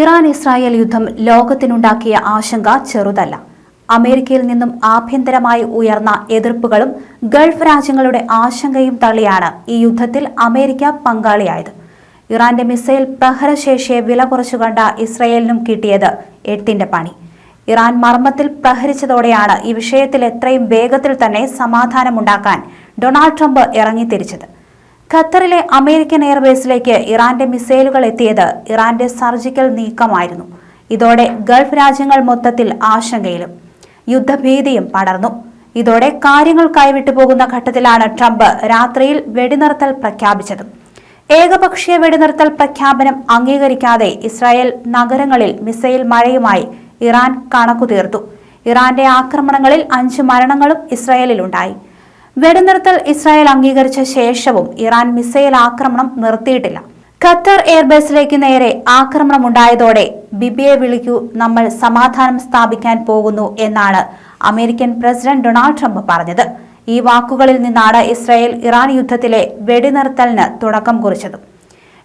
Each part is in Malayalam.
ഇറാൻ ഇസ്രായേൽ യുദ്ധം ലോകത്തിനുണ്ടാക്കിയ ആശങ്ക ചെറുതല്ല. അമേരിക്കയിൽ നിന്നും ആഭ്യന്തരമായി ഉയർന്ന എതിർപ്പുകളും ഗൾഫ് രാജ്യങ്ങളുടെ ആശങ്കയും തള്ളിയാണ് ഈ യുദ്ധത്തിൽ അമേരിക്ക പങ്കാളിയായത്. ഇറാന്റെ മിസൈൽ പ്രഹരശേഷിയെ വില കുറച്ചു കണ്ട ഇസ്രയേലിനും കിട്ടിയത് എട്ടിന്റെ പണി. ഇറാൻ മർമ്മത്തിൽ പ്രഹരിച്ചതോടെയാണ് ഈ വിഷയത്തിൽ എത്രയും വേഗത്തിൽ തന്നെ സമാധാനമുണ്ടാക്കാൻ ഡൊണാൾഡ് ട്രംപ് ഇറങ്ങിത്തിരിച്ചത്. ഖത്തറിലെ അമേരിക്കൻ എയർബേസിലേക്ക് ഇറാന്റെ മിസൈലുകൾ എത്തിയത് ഇറാന്റെ സർജിക്കൽ നീക്കമായിരുന്നു. ഇതോടെ ഗൾഫ് രാജ്യങ്ങൾ മൊത്തത്തിൽ ആശങ്കയിലും യുദ്ധഭീതിയും പടർന്നു. ഇതോടെ കാര്യങ്ങൾ കൈവിട്ടു പോകുന്ന ഘട്ടത്തിലാണ് ട്രംപ് രാത്രിയിൽ വെടിനിർത്തൽ പ്രഖ്യാപിച്ചത്. ഏകപക്ഷീയ വെടിനിർത്തൽ പ്രഖ്യാപനം അംഗീകരിക്കാതെ ഇസ്രായേൽ നഗരങ്ങളിൽ മിസൈൽ മഴയുമായി ഇറാൻ കണക്കു തീർത്തു ഇറാന്റെ ആക്രമണങ്ങളിൽ അഞ്ച് മരണങ്ങളും ഇസ്രായേലിലുണ്ടായി. വെടിനിർത്തൽ ഇസ്രായേൽ അംഗീകരിച്ച ശേഷവും ഇറാൻ മിസൈൽ ആക്രമണം നിർത്തിയിട്ടില്ല. ഖത്തർ എയർബേസിലേക്ക് നേരെ ആക്രമണമുണ്ടായതോടെ ബിബിയെ വിളിക്കൂ നമ്മൾ സമാധാനം സ്ഥാപിക്കാൻ പോകുന്നു എന്നാണ് അമേരിക്കൻ പ്രസിഡന്റ് ഡൊണാൾഡ് ട്രംപ് പറഞ്ഞത്. ഈ വാക്കുകളിൽ നിന്നാണ് ഇസ്രായേൽ ഇറാൻ യുദ്ധത്തിലെ വെടിനിർത്തലിന് തുടക്കം കുറിച്ചത്.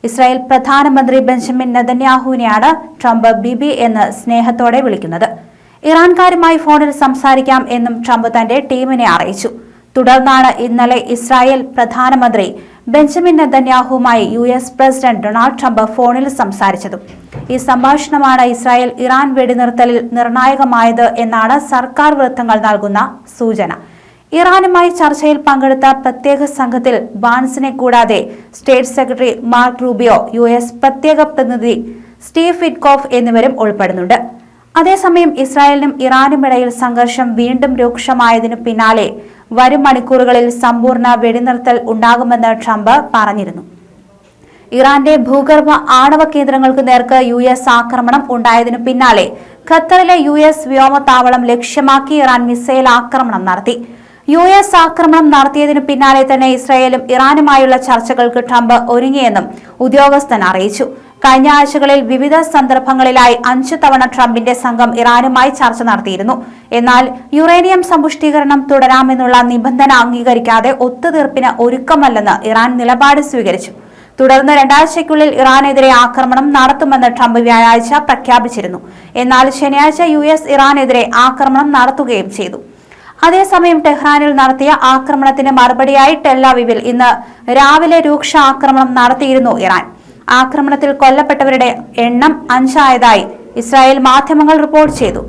ഇസ്രായേൽ പ്രധാനമന്ത്രി ബെഞ്ചമിൻ നെതന്യാഹുവിനെയാണ് ട്രംപ് ബിബി എന്ന് സ്നേഹത്തോടെ വിളിക്കുന്നത്. ഇറാൻകാരുമായി ഫോണിൽ സംസാരിക്കാം എന്നും ട്രംപ് തന്റെ ടീമിനെ അറിയിച്ചു. തുടർന്നാണ് ഇന്നലെ ഇസ്രായേൽ പ്രധാനമന്ത്രി Benjamin നെതന്യാഹുവുമായി U S president Donald Trump ഫോണിൽ സംസാരിച്ചതും. ഈ സംഭാഷണമാണ് ഇസ്രായേൽ ഇറാൻ വെടിനിർത്തലിൽ നിർണായകമായത് എന്നാണ് സർക്കാർ വൃത്തങ്ങൾ നൽകുന്ന സൂചന. ഇറാനുമായി ചർച്ചയിൽ പങ്കെടുത്ത പ്രത്യേക സംഘത്തിൽ ബാൻസിനെ കൂടാതെ state secretary Marco Rubio U S പ്രത്യേക പ്രതിനിധി സ്റ്റീവ് ഫിറ്റ്കോഫ് എന്നിവരും ഉൾപ്പെടുന്നുണ്ട്. അതേസമയം ഇസ്രായേലിനും ഇറാനും ഇടയിൽ സംഘർഷം വീണ്ടും രൂക്ഷമായതിനു പിന്നാലെ വരും മണിക്കൂറുകളിൽ സമ്പൂർണ വെടിനിർത്തൽ ഉണ്ടാകുമെന്ന് ട്രംപ് പറഞ്ഞിരുന്നു. ഇറാന്റെ ഭൂഗർഭ ആണവ കേന്ദ്രങ്ങൾക്ക് നേർക്ക് യു എസ് ആക്രമണം ഉണ്ടായതിനു പിന്നാലെ ഖത്തറിലെ യു എസ് വ്യോമത്താവളം ലക്ഷ്യമാക്കി ഇറാൻ മിസൈൽ ആക്രമണം നടത്തി. യു എസ് ആക്രമണം നടത്തിയതിനു പിന്നാലെ തന്നെ ഇസ്രായേലും ഇറാനുമായുള്ള ചർച്ചകൾക്ക് ട്രംപ് ഒരുങ്ങിയെന്നും ഉദ്യോഗസ്ഥൻ അറിയിച്ചു. കഴിഞ്ഞ ആഴ്ചകളിൽ വിവിധ സന്ദർഭങ്ങളിലായി അഞ്ചു തവണ ട്രംപിന്റെ സംഘം ഇറാനുമായി ചർച്ച നടത്തിയിരുന്നു. എന്നാൽ യുറേനിയം സമ്പുഷ്ടീകരണം തുടരാമെന്നുള്ള നിബന്ധന അംഗീകരിക്കാതെ ഒത്തുതീർപ്പിന് ഒരുക്കമല്ലെന്ന് ഇറാൻ നിലപാട് സ്വീകരിച്ചു. തുടർന്ന് രണ്ടാഴ്ചയ്ക്കുള്ളിൽ ഇറാനെതിരെ ആക്രമണം നടത്തുമെന്ന് ട്രംപ് വ്യാഴാഴ്ച പ്രഖ്യാപിച്ചിരുന്നു. എന്നാൽ ശനിയാഴ്ച യു എസ് ഇറാനെതിരെ ആക്രമണം നടത്തുകയും ചെയ്തു. അതേസമയം ടെഹ്റാനിൽ നടത്തിയ ആക്രമണത്തിന് മറുപടിയായി ടെല്ലാവിവിൽ ഇന്ന് രാവിലെ രൂക്ഷ ആക്രമണം നടത്തിയിരുന്നു ഇറാൻ. ആക്രമണത്തിൽ കൊല്ലപ്പെട്ടവരുടെ എണ്ണം അഞ്ചായതായി. ഇസ്രായേൽ മാധ്യമങ്ങൾ റിപ്പോർട്ട് ചെയ്തു.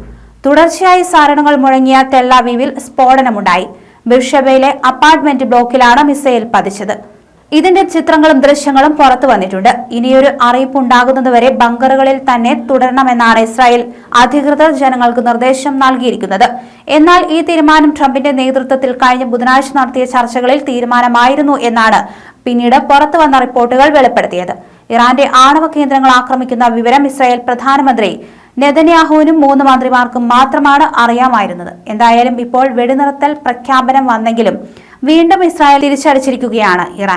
തുടർച്ചയായി സാരണങ്ങൾ മുഴങ്ങിയ ടെല്ലാവിവിൽ സ്ഫോടനമുണ്ടായി. ബിർഷബയിലെ അപ്പാർട്ട്മെന്റ് ബ്ലോക്കിലാണ് മിസൈൽ പതിച്ചത്. ഇതിന്റെ ചിത്രങ്ങളും ദൃശ്യങ്ങളും പുറത്തു വന്നിട്ടുണ്ട്. ഇനിയൊരു അറിയിപ്പ് ഉണ്ടാകുന്നതുവരെ ബങ്കറുകളിൽ തന്നെ തുടരണമെന്നാണ് ഇസ്രായേൽ അധികൃതർ ജനങ്ങൾക്ക് നിർദ്ദേശം നൽകിയിരിക്കുന്നത്. എന്നാൽ ഈ തീരുമാനം ട്രംപിന്റെ നേതൃത്വത്തിൽ കഴിഞ്ഞ ബുധനാഴ്ച നടത്തിയ ചർച്ചകളിൽ തീരുമാനമായിരുന്നു എന്നാണ് പിന്നീട് പുറത്തു വന്ന റിപ്പോർട്ടുകൾ വെളിപ്പെടുത്തിയത്. ഇറാന്റെ ആണവ കേന്ദ്രങ്ങൾ ആക്രമിക്കുന്ന വിവരം ഇസ്രായേൽ പ്രധാനമന്ത്രി നെതന്യാഹുവിനും മൂന്ന് മന്ത്രിമാർക്കും മാത്രമാണ് അറിയാമായിരുന്നത്. എന്തായാലും ഇപ്പോൾ വെടിനിർത്തൽ പ്രഖ്യാപനം വന്നെങ്കിലും വീണ്ടും ഇസ്രായേൽ തിരിച്ചടിച്ചിരിക്കുകയാണ് ഇറാൻ.